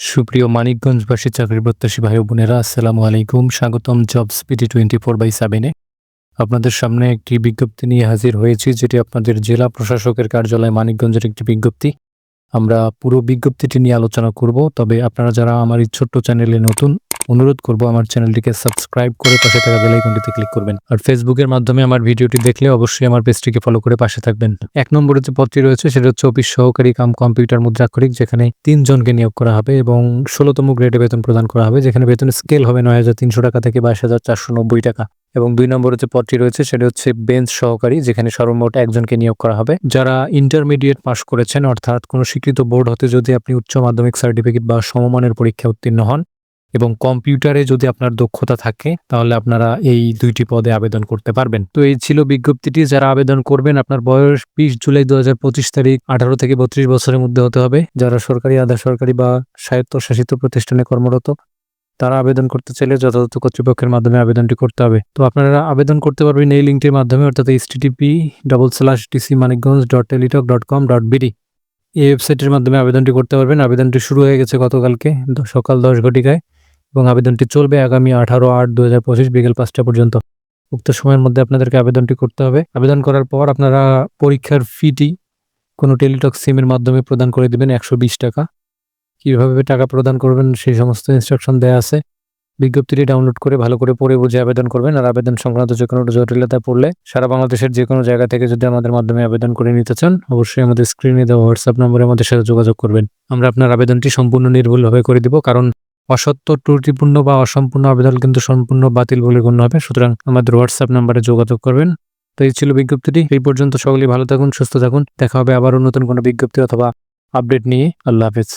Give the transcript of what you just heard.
সুপ্রিয় মানিকগঞ্জবাসী চাকরি প্রত্যাশী ভাই বোনেরা, আসসালামু আলাইকুম। স্বাগতম jobs PT twenty four by সেভেনে আপনাদের সামনে একটি বিজ্ঞপ্তি নিয়ে হাজির হয়েছি, যেটি আপনাদের জেলা প্রশাসকের কার্যালয় মানিকগঞ্জের একটি বিজ্ঞপ্তি। আমরা পুরো বিজ্ঞপ্তিটি নিয়ে আলোচনা করব, তবে আপনারা যারা আমার এই ছোট্ট চ্যানেলে নতুন অনুরোধ করব আমার চ্যানেলটিকে সাবস্ক্রাইব করে পাশে থাকা বেলাইকনটিতে ক্লিক করবেন। আর ফেসবুকের মাধ্যমে আমার ভিডিওটি দেখলে অবশ্যই আমার পেজটিকে ফলো করে পাশে থাকবেন। এক নম্বরে যে পদটি রয়েছে সেটা হচ্ছে অফিস সহকারী কাম কম্পিউটার মুদ্রাক্ষরিক, যেখানে তিনজনকে নিয়োগ করা হবে এবং ষোলোতম গ্রেডে বেতন প্রদান করা হবে, যেখানে বেতনের স্কেল হবে নয় হাজার তিনশো টাকা থেকে বাইশ হাজার চারশো নব্বই টাকা। এবং দুই নম্বরে যে পদটি রয়েছে সেটা হচ্ছে বেঞ্চ সহকারী, যেখানে সর্বমোট একজনকে নিয়োগ করা হবে। যারা ইন্টারমিডিয়েট পাশ করেছেন, অর্থাৎ কোনো স্বীকৃত বোর্ড হতে যদি আপনি উচ্চ মাধ্যমিক সার্টিফিকেট বা সমমানের পরীক্ষা উত্তীর্ণ হন এবং কম্পিউটারে যদি আপনার দক্ষতা থাকে, তাহলে আপনারা এই দুইটি পদে আবেদন করতে পারবেন। তো এই ছিল বিজ্ঞপ্তিটি। যারা আবেদন করবেন, আপনার বয়স বিশ জুলাই দু হাজার পঁচিশ তারিখ, আঠারো থেকে বত্রিশ বছরের মধ্যে হতে হবে। যারা সরকারি, আধা সরকারি বা স্বায়ত্তশাসিত প্রতিষ্ঠানে কর্মরত, তারা আবেদন করতে চাইলে যথাযথ কর্তৃপক্ষের মাধ্যমে আবেদনটি করতে হবে। তো আপনারা আবেদন করতে পারবেন এই লিঙ্কটির মাধ্যমে, অর্থাৎ H TTP double slash DC Manikganj dot Teletalk dot com dot BD এই ওয়েবসাইটের মাধ্যমে আবেদনটি করতে পারবেন। আবেদনটি শুরু হয়ে গেছে গতকালকে সকাল দশ ঘটিকায়। এবং আবেদনটি চলবে আগামী আঠারো আট দু হাজার পঁচিশ বিকেল পাঁচটা পর্যন্ত। উক্ত সময়ের মধ্যে আপনাদেরকে আবেদনটি করতে হবে। আবেদন করার পর আপনারা পরীক্ষার ফিটি কোনো টেলিটক সিমের মাধ্যমে প্রদান করে দিবেন একশো বিশ টাকা। কীভাবে টাকা প্রদান করবেন সেই সমস্ত ইনস্ট্রাকশন দেওয়া আছে। বিজ্ঞপ্তিটি ডাউনলোড করে ভালো করে পড়ে বুঝে আবেদন করবেন। আর আবেদন সংক্রান্ত যে কোনো জটিলতা পড়লে সারা বাংলাদেশের যে কোনো জায়গা থেকে যদি আমাদের মাধ্যমে আবেদন করে নিতে চান, অবশ্যই আমাদের স্ক্রিনে দেওয়া হোয়াটসঅ্যাপ নম্বরে আমাদের সাথে যোগাযোগ করবেন। আমরা আপনার আবেদনটি সম্পূর্ণ নির্ভুলভাবে করে দিব। কারণ অসত্য, ত্রুটিপূর্ণ বা অসম্পূর্ণ আবেদন কিন্তু সম্পূর্ণ বাতিল বলে গণ্য হবে। সুতরাং আমাদের হোয়াটসঅ্যাপ নাম্বারে যোগাযোগ করবেন। তো এই ছিল বিজ্ঞপ্তিটি। এই পর্যন্ত সকলেই ভালো থাকুন, সুস্থ থাকুন। দেখা হবে আবারও নতুন কোনো বিজ্ঞপ্তি অথবা আপডেট নিয়ে। আল্লাহ হাফেজ।